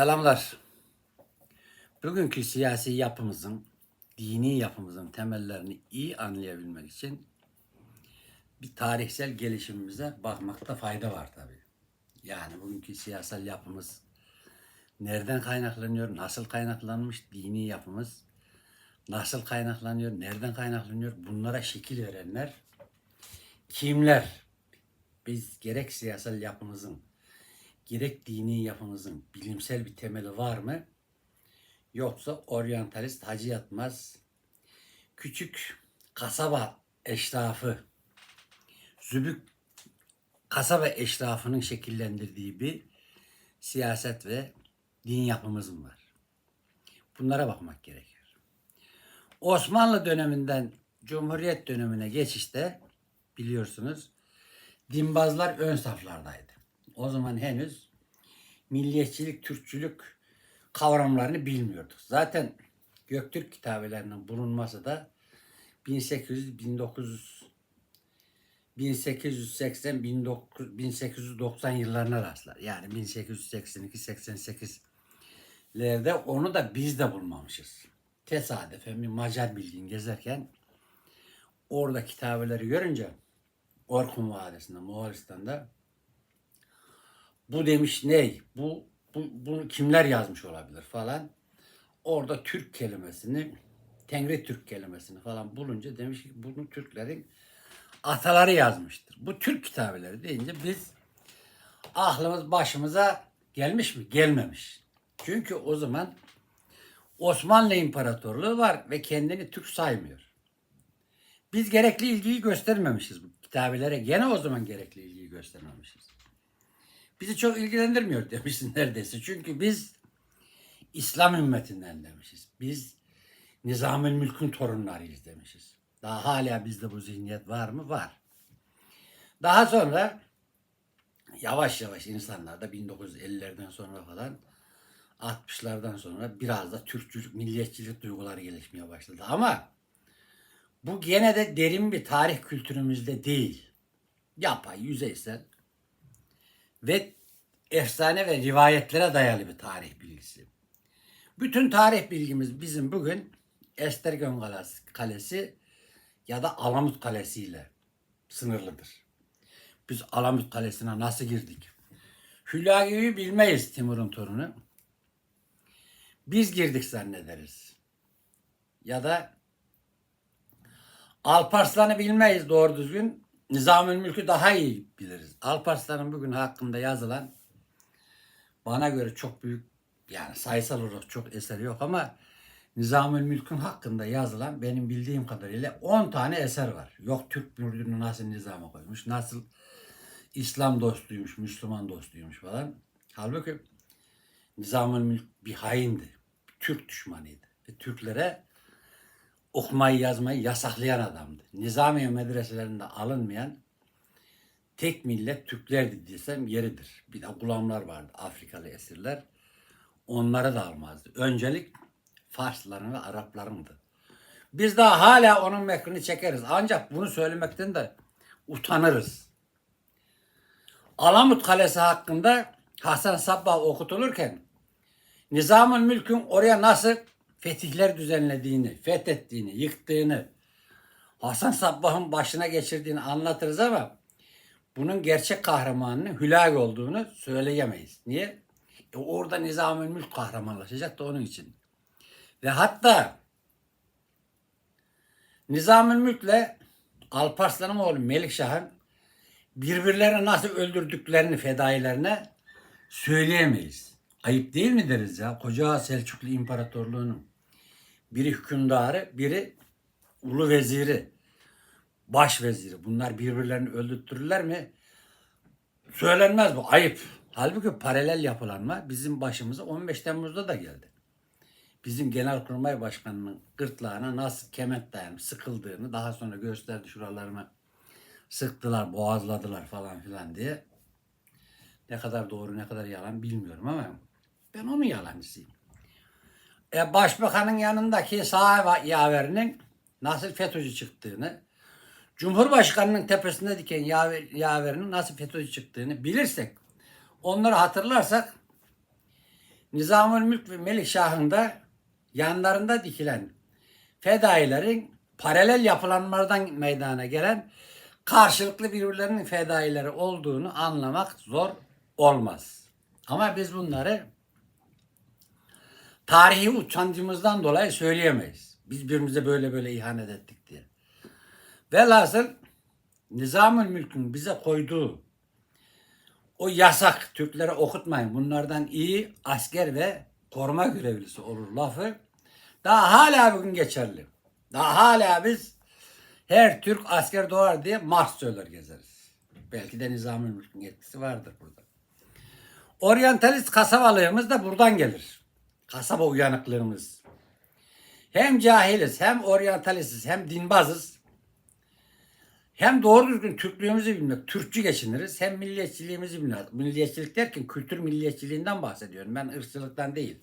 Selamlar. Bugünkü siyasi yapımızın, dini yapımızın temellerini iyi anlayabilmek için bir tarihsel gelişimimize bakmakta fayda var tabii. Yani bugünkü siyasal yapımız nereden kaynaklanıyor, nasıl kaynaklanmış dini yapımız, nasıl kaynaklanıyor, nereden kaynaklanıyor bunlara şekil verenler kimler? Biz gerek siyasal yapımızın gerek dini yapımızın bilimsel bir temeli var mı? Yoksa oryantalist hacı yatmaz, küçük kasaba eşrafı, zübük kasaba eşrafının şekillendirdiği bir siyaset ve din yapımız mı var? Bunlara bakmak gerekiyor. Osmanlı döneminden Cumhuriyet dönemine geçişte biliyorsunuz dinbazlar ön saflardaydı. O zaman henüz milliyetçilik, Türkçülük kavramlarını bilmiyorduk. Zaten Göktürk kitabelerinin bulunması da 1800 1900 1880 1900 1890 yıllarına rastlar. Yani 1882 88'lerde onu da biz de bulmamışız. Tesadüfen bir Macar bildiğin gezerken orada kitabeleri görünce Orkun Vadisi'nde, Moğolistan'da bu demiş ney? Bu, bu bunu kimler yazmış olabilir falan. Orada Türk kelimesini, Tengri Türk kelimesini falan bulunca demiş ki bunu Türklerin ataları yazmıştır. Bu Türk kitabeleri deyince biz aklımız başımıza gelmiş mi? Gelmemiş. Çünkü o zaman Osmanlı İmparatorluğu var ve kendini Türk saymıyor. Biz gerekli ilgiyi göstermemişiz bu kitabelere. Gene o zaman gerekli ilgiyi göstermemişiz bizi çok ilgilendirmiyor demişsin neredeyse. Çünkü biz İslam ümmetinden demişiz. Biz Nizamül Mülk'ün torunlarıyız demişiz. Daha hala bizde bu zihniyet var mı? Var. Daha sonra yavaş yavaş insanlarda 1950'lerden sonra falan 60'lardan sonra biraz da Türkçülük, milliyetçilik duyguları gelişmeye başladı. Ama bu gene de derin bir tarih kültürümüzde değil. Yapay, yüzeysel ve efsane ve rivayetlere dayalı bir tarih bilgisi. Bütün tarih bilgimiz bizim bugün Estergön Kalesi, ya da Alamut Kalesi ile sınırlıdır. Biz Alamut Kalesi'ne nasıl girdik? Hülagi'yi bilmeyiz Timur'un torunu. Biz girdik zannederiz. Ya da Alparslan'ı bilmeyiz doğru düzgün. Nizamül daha iyi biliriz. Alparslan'ın bugün hakkında yazılan bana göre çok büyük yani sayısal olarak çok eseri yok ama Nizamül Mülk'ün hakkında yazılan benim bildiğim kadarıyla 10 tane eser var. Yok Türk mürdünü nasıl nizama koymuş, nasıl İslam dostuymuş, Müslüman dostuymuş falan. Halbuki Nizamül Mülk bir haindi. Türk düşmanıydı. Ve Türklere okumayı yazmayı yasaklayan adamdı. Nizamiye medreselerinde alınmayan tek millet Türklerdi desem yeridir. Bir de gulamlar vardı Afrikalı esirler. Onları da almazdı. Öncelik Farsların ve Araplarındı. Biz daha hala onun mekrini çekeriz. Ancak bunu söylemekten de utanırız. Alamut Kalesi hakkında Hasan Sabbah okutulurken Nizamül Mülk'ün oraya nasıl fetihler düzenlediğini, fethettiğini, yıktığını, Hasan Sabbah'ın başına geçirdiğini anlatırız ama bunun gerçek kahramanının Hülag olduğunu söyleyemeyiz. Niye? E orada Nizamül Mülk kahramanlaşacak da onun için. Ve hatta Nizamül Mülk'le Alparslan'ın oğlu Melikşah'ın birbirlerini nasıl öldürdüklerini fedailerine söyleyemeyiz. Ayıp değil mi deriz ya? Koca Selçuklu İmparatorluğu'nun biri hükümdarı, biri ulu veziri, baş veziri. Bunlar birbirlerini öldürtürler mi? Söylenmez bu. Ayıp. Halbuki paralel yapılanma bizim başımıza 15 Temmuz'da da geldi. Bizim Genelkurmay Başkanı'nın gırtlağına nasıl kement dayanıp sıkıldığını daha sonra gösterdi şuralarıma sıktılar, boğazladılar falan filan diye. Ne kadar doğru ne kadar yalan bilmiyorum ama ben onun yalancısıyım. E, başbakanın yanındaki sağ yaverinin nasıl FETÖ'cü çıktığını, Cumhurbaşkanının tepesinde diken yaver, yaverinin nasıl FETÖ'cü çıktığını bilirsek, onları hatırlarsak Nizamül Mülk ve Melikşah'ın da yanlarında dikilen fedailerin paralel yapılanmalardan meydana gelen karşılıklı birbirlerinin fedaileri olduğunu anlamak zor olmaz. Ama biz bunları tarihi utancımızdan dolayı söyleyemeyiz. Biz birbirimize böyle böyle ihanet ettik diye. Velhasıl Nizamül Mülk'ün bize koyduğu o yasak Türklere okutmayın. Bunlardan iyi asker ve koruma görevlisi olur lafı daha hala bugün geçerli. Daha hala biz her Türk asker doğar diye Mars söyler gezeriz. Belki de Nizamül Mülk'ün etkisi vardır burada. Oryantalist kasabalığımız da buradan gelir. Kasaba uyanıklığımız. Hem cahiliz, hem oryantalistiz, hem dinbazız. Hem doğru düzgün Türklüğümüzü bilmek, Türkçü geçiniriz. Hem milliyetçiliğimizi bilmek. Milliyetçilik derken kültür milliyetçiliğinden bahsediyorum. Ben ırkçılıktan değil.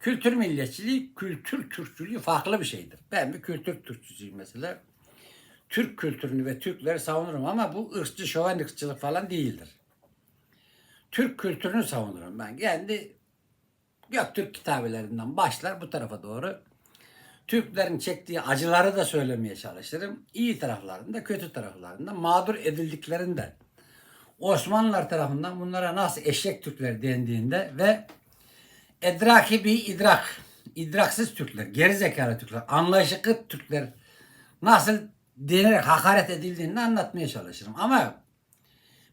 Kültür milliyetçiliği, kültür Türkçülüğü farklı bir şeydir. Ben bir kültür Türkçüsüyüm mesela. Türk kültürünü ve Türkleri savunurum ama bu ırkçı, şoven ırkçılık falan değildir. Türk kültürünü savunurum ben. Kendi Göktürk kitabelerinden başlar bu tarafa doğru. Türklerin çektiği acıları da söylemeye çalışırım. İyi taraflarında, kötü taraflarında, mağdur edildiklerinde. Osmanlılar tarafından bunlara nasıl eşek Türkler dendiğinde ve edraki bir idrak, idraksız Türkler, gerizekalı Türkler, anlayışıklı Türkler nasıl denerek hakaret edildiğini anlatmaya çalışırım. Ama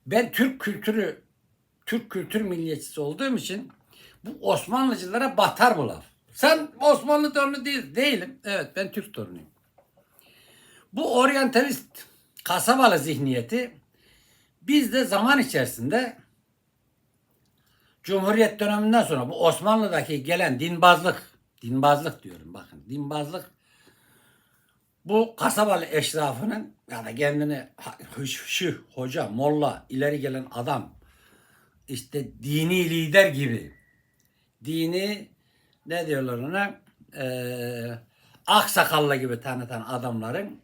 ben Türk kültürü, Türk kültür milliyetçisi olduğum için bu Osmanlıcılara batar bu laf. Sen Osmanlı torunu değil, değilim. Evet ben Türk torunuyum. Bu oryantalist kasabalı zihniyeti bizde zaman içerisinde Cumhuriyet döneminden sonra bu Osmanlı'daki gelen dinbazlık, dinbazlık diyorum bakın, dinbazlık bu kasabalı eşrafının ya da kendini şu hoca, molla, ileri gelen adam işte dini lider gibi dini ne diyorlar ona ee, aksakallı gibi tanıtan adamların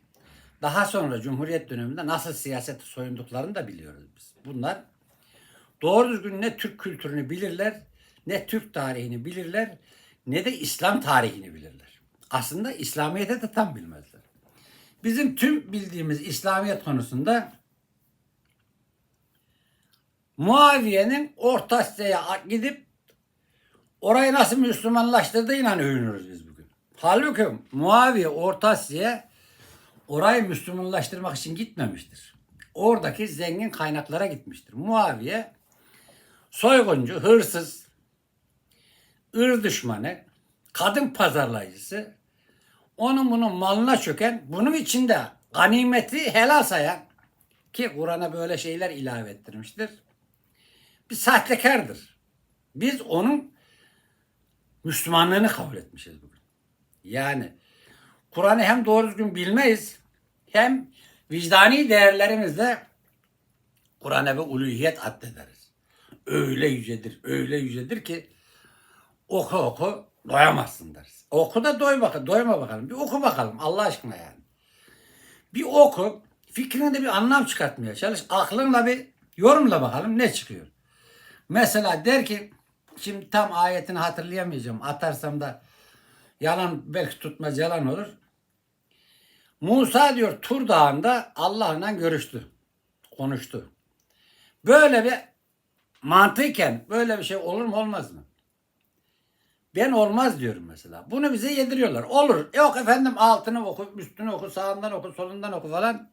daha sonra Cumhuriyet döneminde nasıl siyasete soyunduklarını da biliyoruz biz. Bunlar doğru düzgün ne Türk kültürünü bilirler, ne Türk tarihini bilirler, ne de İslam tarihini bilirler. Aslında İslamiyet'i de tam bilmezler. Bizim tüm bildiğimiz İslamiyet konusunda Muaviye'nin Orta Asya'ya gidip orayı nasıl Müslümanlaştırdığıyla övünürüz biz bugün. Halbuki Muaviye Orta Asya'ya orayı Müslümanlaştırmak için gitmemiştir. Oradaki zengin kaynaklara gitmiştir. Muaviye soyguncu, hırsız, ır düşmanı, kadın pazarlayıcısı, onun bunun malına çöken, bunun içinde ganimeti helal sayan ki Kur'an'a böyle şeyler ilave ettirmiştir. Bir sahtekardır. Biz onun Müslümanlığını kabul etmişiz bugün. Yani Kur'an'ı hem doğru düzgün bilmeyiz hem vicdani değerlerimizle Kur'an'a ve uluhiyet addederiz. Öyle yücedir, öyle yücedir ki oku oku doyamazsın deriz. Oku da doy bakalım, doyma bakalım. Bir oku bakalım Allah aşkına yani. Bir oku, fikrine de bir anlam çıkartmaya çalış. Aklınla bir yorumla bakalım ne çıkıyor. Mesela der ki, şimdi tam ayetini hatırlayamayacağım. Atarsam da yalan belki tutmaz yalan olur. Musa diyor Tur Dağı'nda Allah'la görüştü. Konuştu. Böyle bir mantıken böyle bir şey olur mu olmaz mı? Ben olmaz diyorum mesela. Bunu bize yediriyorlar. Olur. Yok efendim altını oku, üstünü oku, sağından oku, solundan oku falan.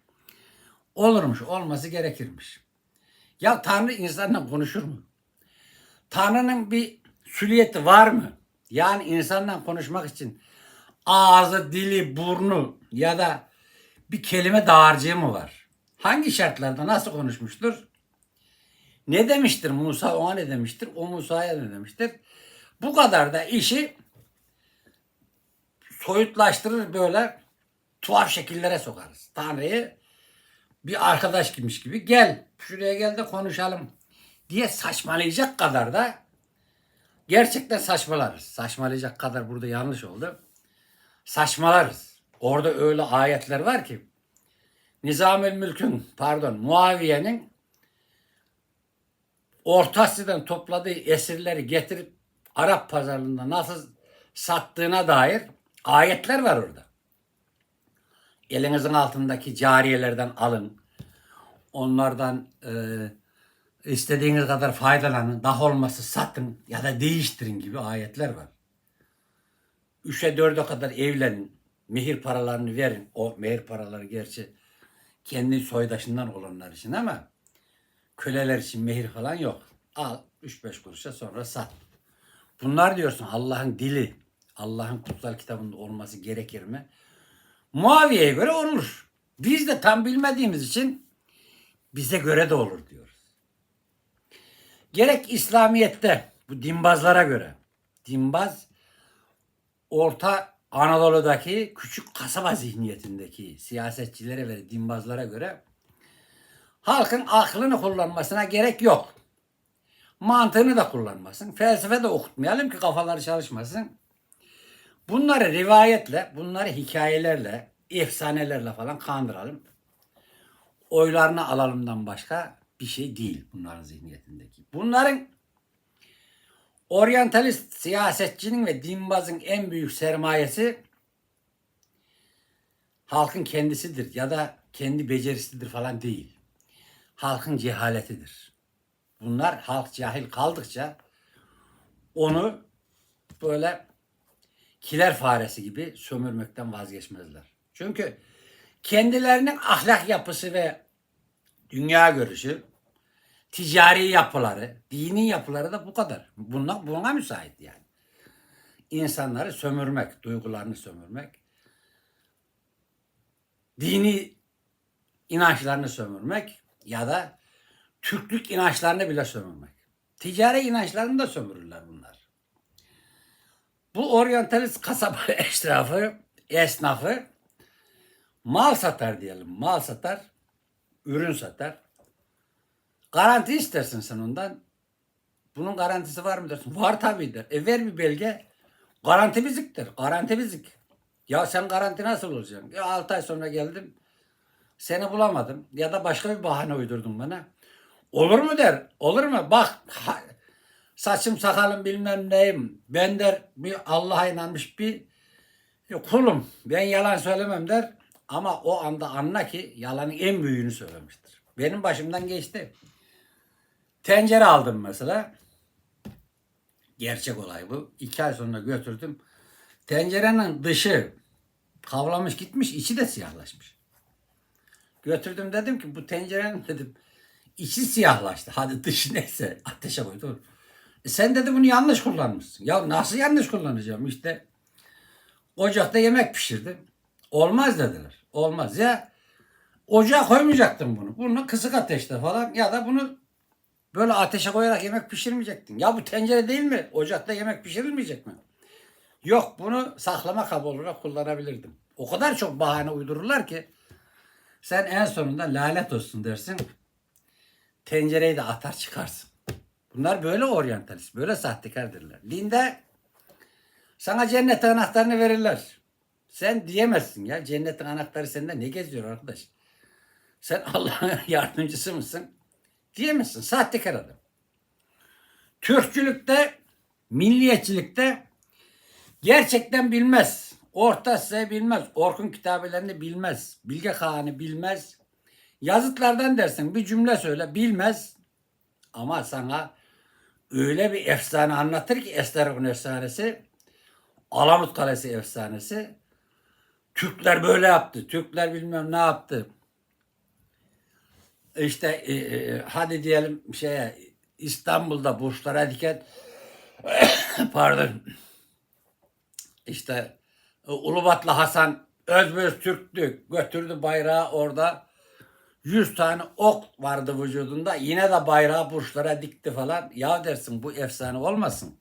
Olurmuş, olması gerekirmiş. Ya Tanrı insanla konuşur mu? Tanrı'nın bir süliyeti var mı? Yani insanla konuşmak için ağzı, dili, burnu ya da bir kelime dağarcığı mı var? Hangi şartlarda nasıl konuşmuştur? Ne demiştir Musa ona ne demiştir? O Musa'ya ne demiştir? Bu kadar da işi soyutlaştırır böyle tuhaf şekillere sokarız. Tanrı'yı bir arkadaş gibiymiş gibi gel şuraya gel de konuşalım diye saçmalayacak kadar da gerçekten saçmalarız. Saçmalayacak kadar burada yanlış oldu. Saçmalarız. Orada öyle ayetler var ki Nizamül Mülk'ün pardon Muaviye'nin Orta Asya'dan topladığı esirleri getirip Arap pazarında nasıl sattığına dair ayetler var orada. Elinizin altındaki cariyelerden alın. Onlardan e, istediğiniz kadar faydalanın. Daha olması satın ya da değiştirin gibi ayetler var. Üçe dörde kadar evlenin. Mehir paralarını verin. O mehir paraları gerçi kendi soydaşından olanlar için ama köleler için mehir falan yok. Al 3-5 kuruşa sonra sat. Bunlar diyorsun Allah'ın dili, Allah'ın kutsal kitabında olması gerekir mi? Muaviye'ye göre olur. Biz de tam bilmediğimiz için bize göre de olur. Gerek İslamiyet'te bu dinbazlara göre, dinbaz Orta Anadolu'daki küçük kasaba zihniyetindeki siyasetçilere ve dinbazlara göre halkın aklını kullanmasına gerek yok. Mantığını da kullanmasın. Felsefe de okutmayalım ki kafaları çalışmasın. Bunları rivayetle, bunları hikayelerle, efsanelerle falan kandıralım. Oylarını alalımdan başka bir şey değil bunların zihniyetindeki. Bunların oryantalist siyasetçinin ve dinbazın en büyük sermayesi halkın kendisidir ya da kendi becerisidir falan değil. Halkın cehaletidir. Bunlar halk cahil kaldıkça onu böyle kiler faresi gibi sömürmekten vazgeçmezler. Çünkü kendilerinin ahlak yapısı ve dünya görüşü, ticari yapıları, dini yapıları da bu kadar. Buna, buna müsait yani. İnsanları sömürmek, duygularını sömürmek, dini inançlarını sömürmek ya da Türklük inançlarını bile sömürmek. Ticari inançlarını da sömürürler bunlar. Bu oryantalist kasaba eşrafı, esnafı mal satar diyelim. Mal satar, ürün satar. Garanti istersin sen ondan. Bunun garantisi var mı dersin? Var tabii der. E ver bir belge. Garanti biziktir. Garanti bizik. Ya sen garanti nasıl olacaksın? Ya 6 ay sonra geldim. Seni bulamadım. Ya da başka bir bahane uydurdun bana. Olur mu der. Olur mu? Bak saçım sakalım bilmem neyim. Ben der bir Allah'a inanmış bir kulum. Ben yalan söylemem der. Ama o anda anla ki yalanın en büyüğünü söylemiştir. Benim başımdan geçti. Tencere aldım mesela. Gerçek olay bu. İki ay sonra götürdüm. Tencerenin dışı kavlamış gitmiş, içi de siyahlaşmış. Götürdüm dedim ki bu tencerenin dedim içi siyahlaştı. Hadi dışı neyse ateşe koydum. E sen dedi bunu yanlış kullanmışsın. Ya nasıl yanlış kullanacağım işte. Ocakta yemek pişirdim. Olmaz dediler. Olmaz ya. Ocağa koymayacaktın bunu. Bunu kısık ateşte falan ya da bunu böyle ateşe koyarak yemek pişirmeyecektin. Ya bu tencere değil mi? Ocakta yemek pişirilmeyecek mi? Yok bunu saklama kabı olarak kullanabilirdim. O kadar çok bahane uydururlar ki sen en sonunda lanet olsun dersin. Tencereyi de atar çıkarsın. Bunlar böyle oryantalist, böyle sahtekardirler. Dinde sana cennet anahtarını verirler. Sen diyemezsin ya cennetin anahtarı sende ne geziyor arkadaş? Sen Allah'ın yardımcısı mısın? Diyemezsin. Sahtekar adam. Türkçülükte, milliyetçilikte gerçekten bilmez. Orta Asya bilmez. Orkun kitabelerini bilmez. Bilge Kağan'ı bilmez. Yazıtlardan dersin bir cümle söyle bilmez. Ama sana öyle bir efsane anlatır ki Estergun efsanesi, Alamut Kalesi efsanesi. Türkler böyle yaptı. Türkler bilmem ne yaptı. İşte e, e, hadi diyelim şeye İstanbul'da burçlara diken pardon işte e, Ulubatlı Hasan Özböz Türk'tü. Götürdü bayrağı orada. 100 tane ok vardı vücudunda. Yine de bayrağı burçlara dikti falan. Ya dersin bu efsane olmasın.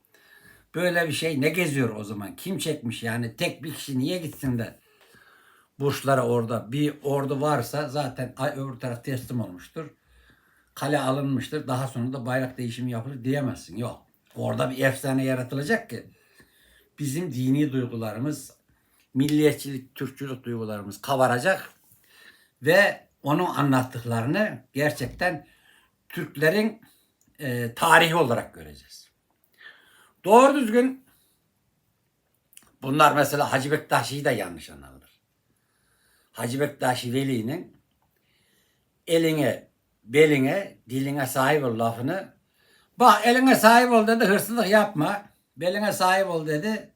Böyle bir şey ne geziyor o zaman? Kim çekmiş yani? Tek bir kişi niye gitsin de burçlara orada bir ordu varsa zaten öbür taraf teslim olmuştur. Kale alınmıştır. Daha sonra da bayrak değişimi yapılır diyemezsin. Yok. Orada bir efsane yaratılacak ki bizim dini duygularımız, milliyetçilik, Türkçülük duygularımız kabaracak ve onun anlattıklarını gerçekten Türklerin e, tarihi olarak göreceğiz. Doğru düzgün bunlar mesela Hacı Bektaşi'yi de yanlış anlarlar. Hacı Bektaşi Veli'nin eline, beline, diline sahip ol lafını bak eline sahip ol dedi hırsızlık yapma. Beline sahip ol dedi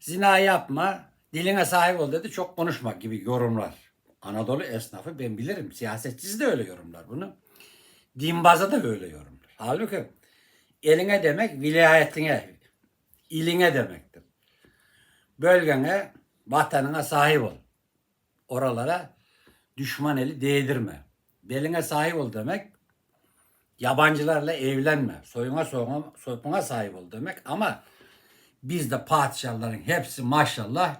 zina yapma. Diline sahip ol dedi çok konuşma gibi yorumlar. Anadolu esnafı ben bilirim. Siyasetçisi de öyle yorumlar bunu. Dinbazı da öyle yorumlar. Halbuki eline demek vilayetine, iline demektir. Bölgene, vatanına sahip ol. Oralara düşman eli değdirme. Beline sahip ol demek yabancılarla evlenme. Soyuna soyuna, soyuna sahip ol demek ama bizde padişahların hepsi maşallah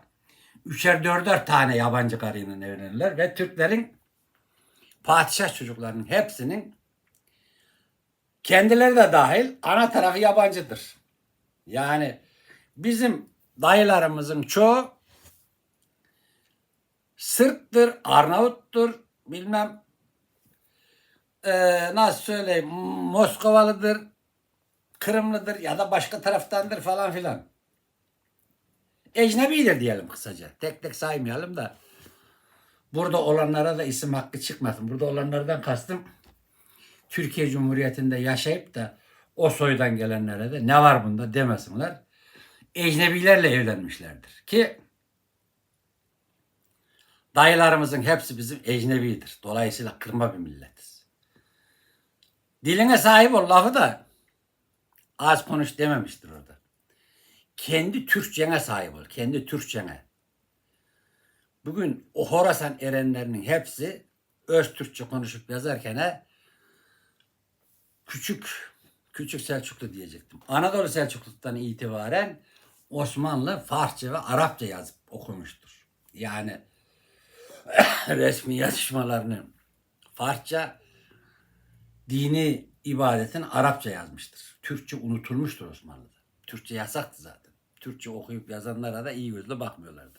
üçer dörder tane yabancı karıyla evlenirler ve Türklerin padişah çocuklarının hepsinin kendileri de dahil ana tarafı yabancıdır. Yani bizim dayılarımızın çoğu Sırp'tır, Arnavut'tur, bilmem eee, nasıl söyleyeyim Moskovalıdır, Kırımlıdır ya da başka taraftandır falan filan. Ecnebidir diyelim kısaca. Tek tek saymayalım da burada olanlara da isim hakkı çıkmasın. Burada olanlardan kastım Türkiye Cumhuriyeti'nde yaşayıp da o soydan gelenlere de ne var bunda demesinler. Ecnebilerle evlenmişlerdir. Ki dayılarımızın hepsi bizim ecnebidir. Dolayısıyla kırma bir milletiz. Diline sahip ol lafı da az konuş dememiştir orada. Kendi Türkçene sahip ol. Kendi Türkçene. Bugün o Horasan erenlerinin hepsi öz Türkçe konuşup yazarken küçük küçük Selçuklu diyecektim. Anadolu Selçukluk'tan itibaren Osmanlı Farsça ve Arapça yazıp okumuştur. Yani resmi yazışmalarını Farsça dini ibadetin Arapça yazmıştır. Türkçe unutulmuştur Osmanlı'da. Türkçe yasaktı zaten. Türkçe okuyup yazanlara da iyi gözle bakmıyorlardı.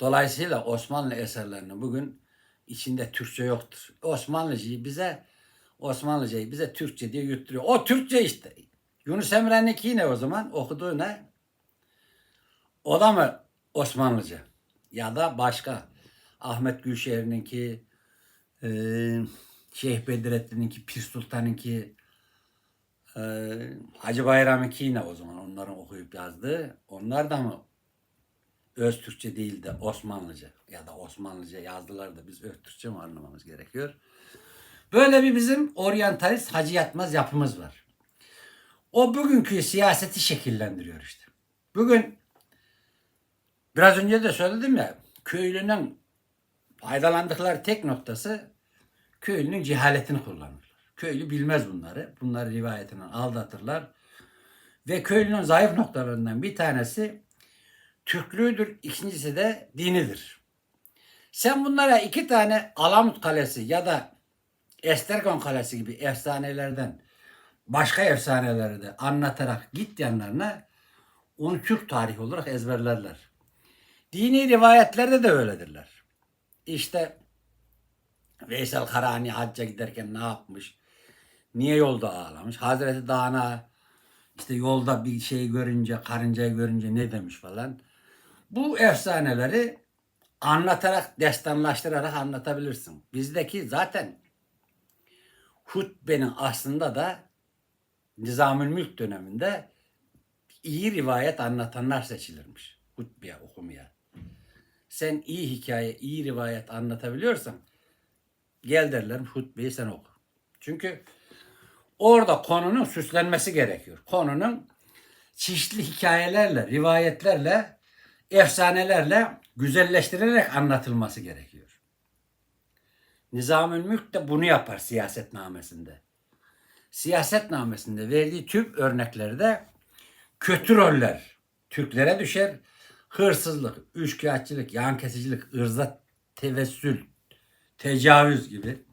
Dolayısıyla Osmanlı eserlerinin bugün içinde Türkçe yoktur. Osmanlıcıyı bize Osmanlıcayı bize Türkçe diye yutturuyor. O Türkçe işte. Yunus Emre'ninki ne o zaman? Okuduğu ne? O da mı Osmanlıca? Ya da başka. Ahmet Gülşehir'inki, e, Şeyh Bedrettin'inki, Pir Sultan'ınki, e, Hacı Bayram'ınki yine o zaman onların okuyup yazdığı. Onlar da mı öz Türkçe değil de Osmanlıca ya da Osmanlıca yazdılar da biz öz Türkçe mi anlamamız gerekiyor? Böyle bir bizim oryantalist hacı yatmaz yapımız var. O bugünkü siyaseti şekillendiriyor işte. Bugün biraz önce de söyledim ya köylünün faydalandıkları tek noktası köylünün cehaletini kullanırlar. Köylü bilmez bunları. Bunları rivayetinden aldatırlar. Ve köylünün zayıf noktalarından bir tanesi Türklüğüdür. ikincisi de dinidir. Sen bunlara iki tane Alamut Kalesi ya da Estergon Kalesi gibi efsanelerden başka efsaneleri de anlatarak git yanlarına onu Türk tarihi olarak ezberlerler. Dini rivayetlerde de öyledirler. İşte Veysel Karani hacca giderken ne yapmış? Niye yolda ağlamış? Hazreti Dana işte yolda bir şey görünce, karıncayı görünce ne demiş falan. Bu efsaneleri anlatarak, destanlaştırarak anlatabilirsin. Bizdeki zaten hutbenin aslında da Nizamül Mülk döneminde iyi rivayet anlatanlar seçilirmiş hutbeye okumaya. Sen iyi hikaye, iyi rivayet anlatabiliyorsan gel derler hutbeyi sen oku. Çünkü orada konunun süslenmesi gerekiyor. Konunun çeşitli hikayelerle, rivayetlerle, efsanelerle güzelleştirilerek anlatılması gerekiyor. Nizamül Mülk de bunu yapar siyasetnamesinde. Siyasetnamesinde verdiği tüm örneklerde kötü roller Türklere düşer. Hırsızlık, üçkağıtçılık, yan kesicilik, ırza tevessül, tecavüz gibi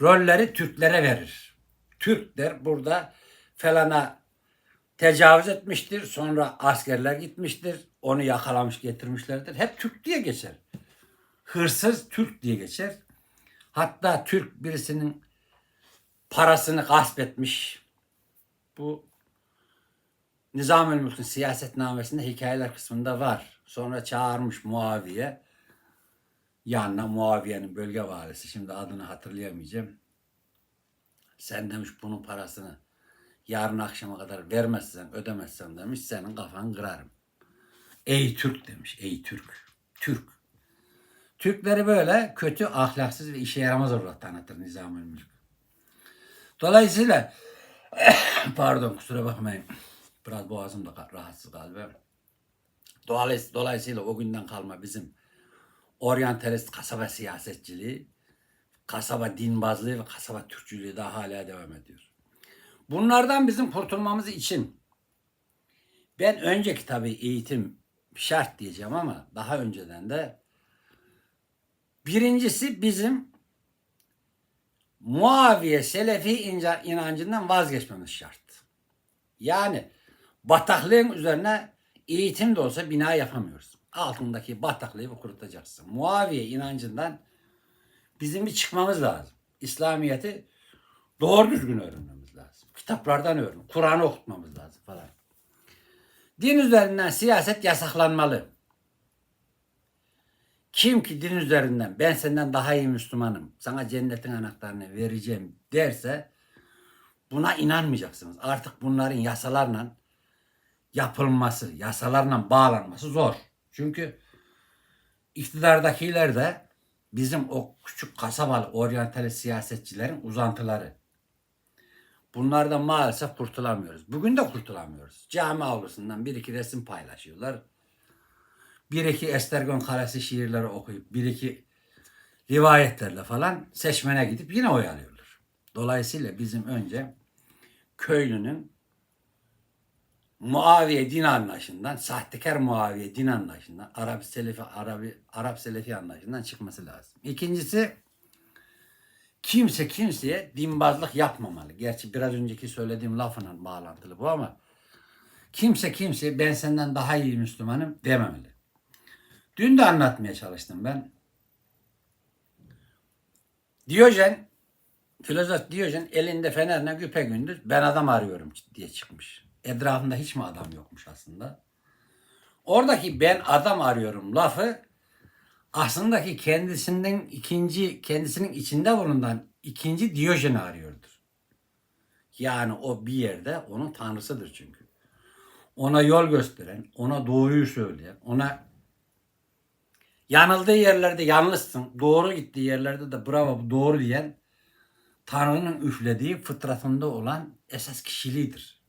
rolleri Türklere verir. Türkler burada felana tecavüz etmiştir. Sonra askerler gitmiştir. Onu yakalamış getirmişlerdir. Hep Türk diye geçer. Hırsız Türk diye geçer. Hatta Türk birisinin parasını gasp etmiş. Bu Nizam-ül Mülk'ün siyasetnamesinde hikayeler kısmında var. Sonra çağırmış Muaviye. Yanına Muaviye'nin bölge valisi. Şimdi adını hatırlayamayacağım. Sen demiş bunun parasını yarın akşama kadar vermezsen, ödemezsen demiş senin kafanı kırarım. Ey Türk demiş. Ey Türk. Türk. Türkleri böyle kötü, ahlaksız ve işe yaramaz olarak tanıtır Nizam-ül Mülk. Dolayısıyla pardon kusura bakmayın. Biraz boğazım da rahatsız galiba. Dolayısıyla, dolayısıyla o günden kalma bizim oryantalist kasaba siyasetçiliği, kasaba dinbazlığı ve kasaba Türkçülüğü daha hala devam ediyor. Bunlardan bizim kurtulmamız için ben önceki tabii eğitim şart diyeceğim ama daha önceden de birincisi bizim Muaviye Selefi inancından vazgeçmemiz şart. Yani bataklığın üzerine eğitim de olsa bina yapamıyoruz. Altındaki bataklığı kurutacaksın. Muaviye inancından bizim bir çıkmamız lazım. İslamiyet'i doğru düzgün öğrenmemiz lazım. Kitaplardan öğren, Kur'an'ı okutmamız lazım falan. Din üzerinden siyaset yasaklanmalı. Kim ki din üzerinden ben senden daha iyi Müslümanım, sana cennetin anahtarını vereceğim derse buna inanmayacaksınız. Artık bunların yasalarla yapılması, yasalarla bağlanması zor. Çünkü iktidardakiler de bizim o küçük kasabalı oryantalist siyasetçilerin uzantıları. Bunlardan maalesef kurtulamıyoruz. Bugün de kurtulamıyoruz. Cami avlusundan bir iki resim paylaşıyorlar. Bir iki Estergon Kalesi şiirleri okuyup bir iki rivayetlerle falan seçmene gidip yine oy alıyorlar. Dolayısıyla bizim önce köylünün Muaviye din anlayışından, sahtekar Muaviye din anlayışından, Arap Selefi, Arabi, Arap Selefi anlayışından çıkması lazım. İkincisi, kimse kimseye dinbazlık yapmamalı. Gerçi biraz önceki söylediğim lafla bağlantılı bu ama kimse kimseye ben senden daha iyi Müslümanım dememeli. Dün de anlatmaya çalıştım ben. Diyojen, filozof Diyojen elinde fenerle güpe gündüz ben adam arıyorum diye çıkmış. Etrafında hiç mi adam yokmuş aslında? Oradaki ben adam arıyorum lafı aslında ki kendisinden ikinci kendisinin içinde bulunan ikinci Diyojen'i arıyordur. Yani o bir yerde onun tanrısıdır çünkü. Ona yol gösteren, ona doğruyu söyleyen, ona yanıldığı yerlerde yanlışsın, doğru gittiği yerlerde de bravo doğru diyen Tanrı'nın üflediği fıtratında olan esas kişiliğidir.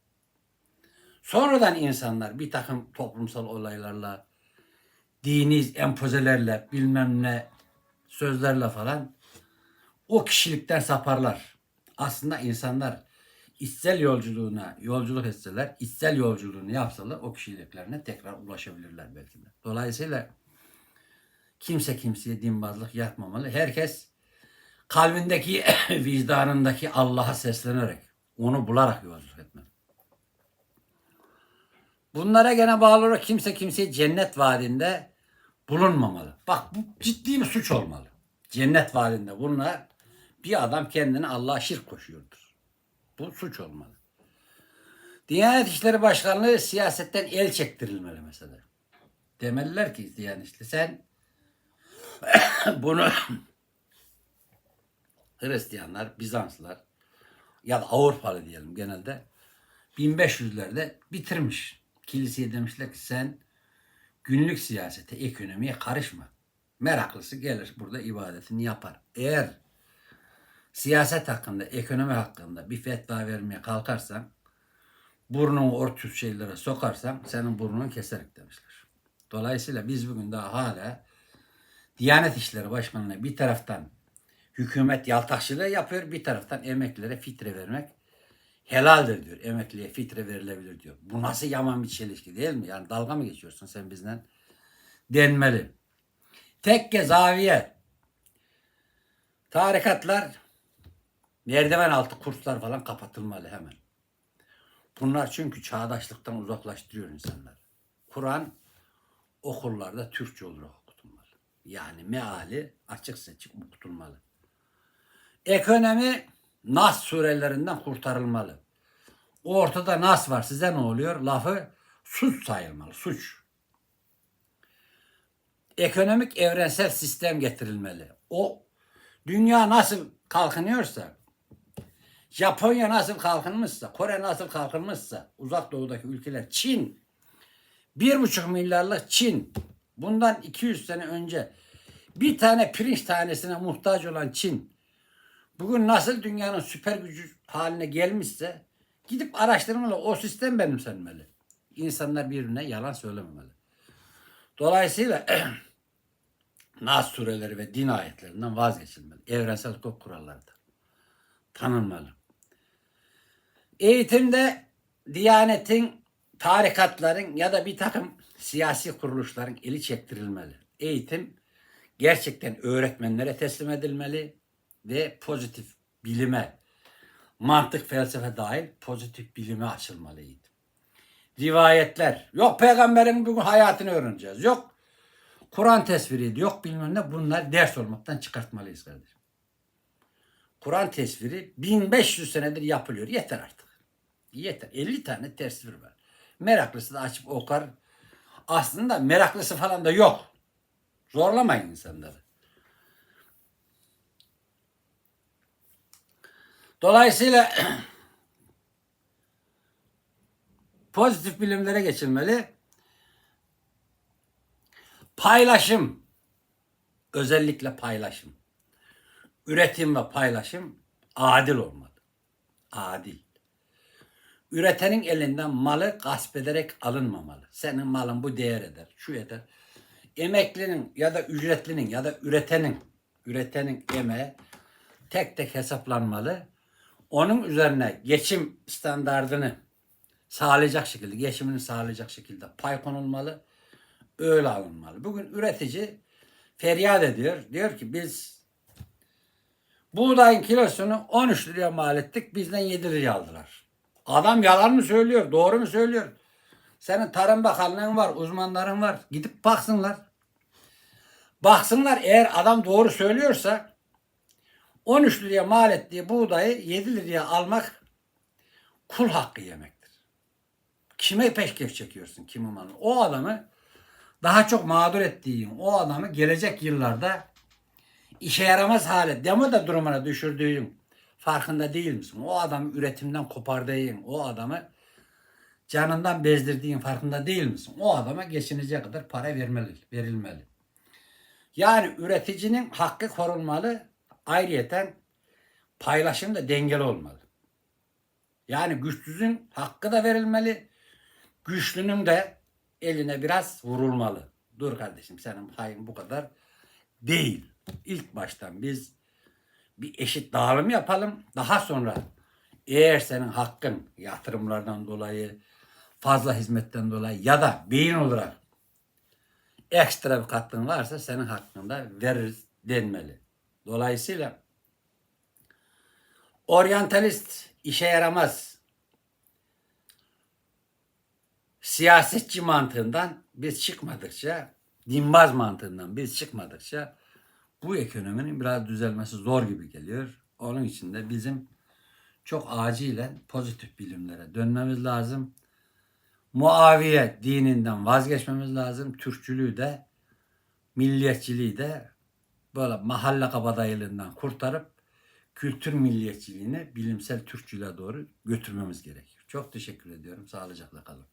Sonradan insanlar bir takım toplumsal olaylarla, dini empozelerle, bilmem ne sözlerle falan o kişilikten saparlar. Aslında insanlar içsel yolculuğuna yolculuk etseler, içsel yolculuğunu yapsalar o kişiliklerine tekrar ulaşabilirler belki de. Dolayısıyla kimse kimseye dinbazlık yapmamalı. Herkes kalbindeki, vicdanındaki Allah'a seslenerek, onu bularak yolculuk. Bunlara gene bağlı olarak kimse kimseye cennet vaadinde bulunmamalı. Bak bu ciddi bir suç olmalı. Cennet vaadinde bunlar bir adam kendini Allah'a şirk koşuyordur. Bu suç olmalı. Diyanet İşleri Başkanlığı siyasetten el çektirilmeli mesela. Demeliler ki Diyanet İşleri sen bunu Hristiyanlar, Bizanslılar ya da Avrupalı diyelim genelde 1500'lerde bitirmiş. Kiliseye demişler ki sen günlük siyasete, ekonomiye karışma. Meraklısı gelir burada ibadetini yapar. Eğer siyaset hakkında, ekonomi hakkında bir fetva vermeye kalkarsan burnunu o tür şeylere sokarsan senin burnunu keserik demişler. Dolayısıyla biz bugün daha hala Diyanet İşleri Başkanı'na bir taraftan hükümet yaltakçılığı yapıyor, bir taraftan emeklilere fitre vermek helaldir diyor. Emekliye fitre verilebilir diyor. Bu nasıl yaman bir çelişki değil mi? Yani dalga mı geçiyorsun sen bizden? Denmeli. Tekke, zaviye, tarikatlar, merdiven altı kurslar falan kapatılmalı hemen. Bunlar çünkü çağdaşlıktan uzaklaştırıyor insanları. Kur'an okullarda Türkçe olarak okutulmalı. Yani meali açık seçik okutulmalı. Ekonomi Nas surelerinden kurtarılmalı. ortada nas var size ne oluyor? Lafı suç sayılmalı. Suç. Ekonomik evrensel sistem getirilmeli. O dünya nasıl kalkınıyorsa Japonya nasıl kalkınmışsa, Kore nasıl kalkınmışsa, uzak doğudaki ülkeler, Çin, bir buçuk milyarlık Çin, bundan 200 sene önce bir tane pirinç tanesine muhtaç olan Çin, bugün nasıl dünyanın süper gücü haline gelmişse, gidip araştırmalı, o sistem benimsenmeli. İnsanlar birbirine yalan söylememeli. Dolayısıyla Nas sureleri ve din ayetlerinden vazgeçilmeli. Evrensel hukuk kuralları da tanınmalı. Eğitimde Diyanetin, tarikatların ya da bir takım siyasi kuruluşların eli çektirilmeli. Eğitim gerçekten öğretmenlere teslim edilmeli ve pozitif bilime, mantık, felsefe dahil pozitif bilime açılmalı eğitim. Rivayetler, yok peygamberin bugün hayatını öğreneceğiz, yok Kur'an tesviri, yok bilmem ne bunlar ders olmaktan çıkartmalıyız kardeşim. Kur'an tesviri 1500 senedir yapılıyor. Yeter artık. Yeter. 50 tane tesvir var. Meraklısı da açıp okar. Aslında meraklısı falan da yok. Zorlamayın insanları. Dolayısıyla pozitif bilimlere geçilmeli. Paylaşım. Özellikle paylaşım. Üretim ve paylaşım adil olmalı. Adil. Üretenin elinden malı gasp ederek alınmamalı. Senin malın bu değer eder, şu eder. Emeklinin ya da ücretlinin ya da üretenin, üretenin emeği tek tek hesaplanmalı. Onun üzerine geçim standardını sağlayacak şekilde, geçimini sağlayacak şekilde pay konulmalı. Öyle alınmalı. Bugün üretici feryat ediyor. Diyor ki biz buğdayın kilosunu 13 liraya mal ettik. Bizden 7 liraya aldılar. Adam yalan mı söylüyor? Doğru mu söylüyor? Senin Tarım Bakanlığın var, uzmanların var. Gidip baksınlar. Baksınlar eğer adam doğru söylüyorsa 13 liraya mal ettiği buğdayı 7 liraya almak kul hakkı yemektir. Kime peşkeş çekiyorsun kimin malını? O adamı daha çok mağdur ettiğin o adamı gelecek yıllarda işe yaramaz hale, demo da durumuna düşürdüğün farkında değil misin? O adamı üretimden kopardığın, o adamı canından bezdirdiğin farkında değil misin? O adama geçinecek kadar para vermeli, verilmeli. Yani üreticinin hakkı korunmalı, ayrıyeten paylaşım da dengeli olmalı. Yani güçsüzün hakkı da verilmeli, güçlünün de eline biraz vurulmalı. Dur kardeşim senin payın bu kadar değil. İlk baştan biz bir eşit dağılım yapalım. Daha sonra eğer senin hakkın yatırımlardan dolayı, fazla hizmetten dolayı ya da beyin olarak ekstra bir katkın varsa senin hakkında veririz denmeli. Dolayısıyla oryantalist işe yaramaz siyasetçi mantığından biz çıkmadıkça, dinbaz mantığından biz çıkmadıkça bu ekonominin biraz düzelmesi zor gibi geliyor. Onun için de bizim çok acilen pozitif bilimlere dönmemiz lazım. Muaviye dininden vazgeçmemiz lazım. Türkçülüğü de, milliyetçiliği de böyle mahalle kabadayılığından kurtarıp kültür milliyetçiliğini bilimsel Türkçülüğe doğru götürmemiz gerekiyor. Çok teşekkür ediyorum. Sağlıcakla kalın.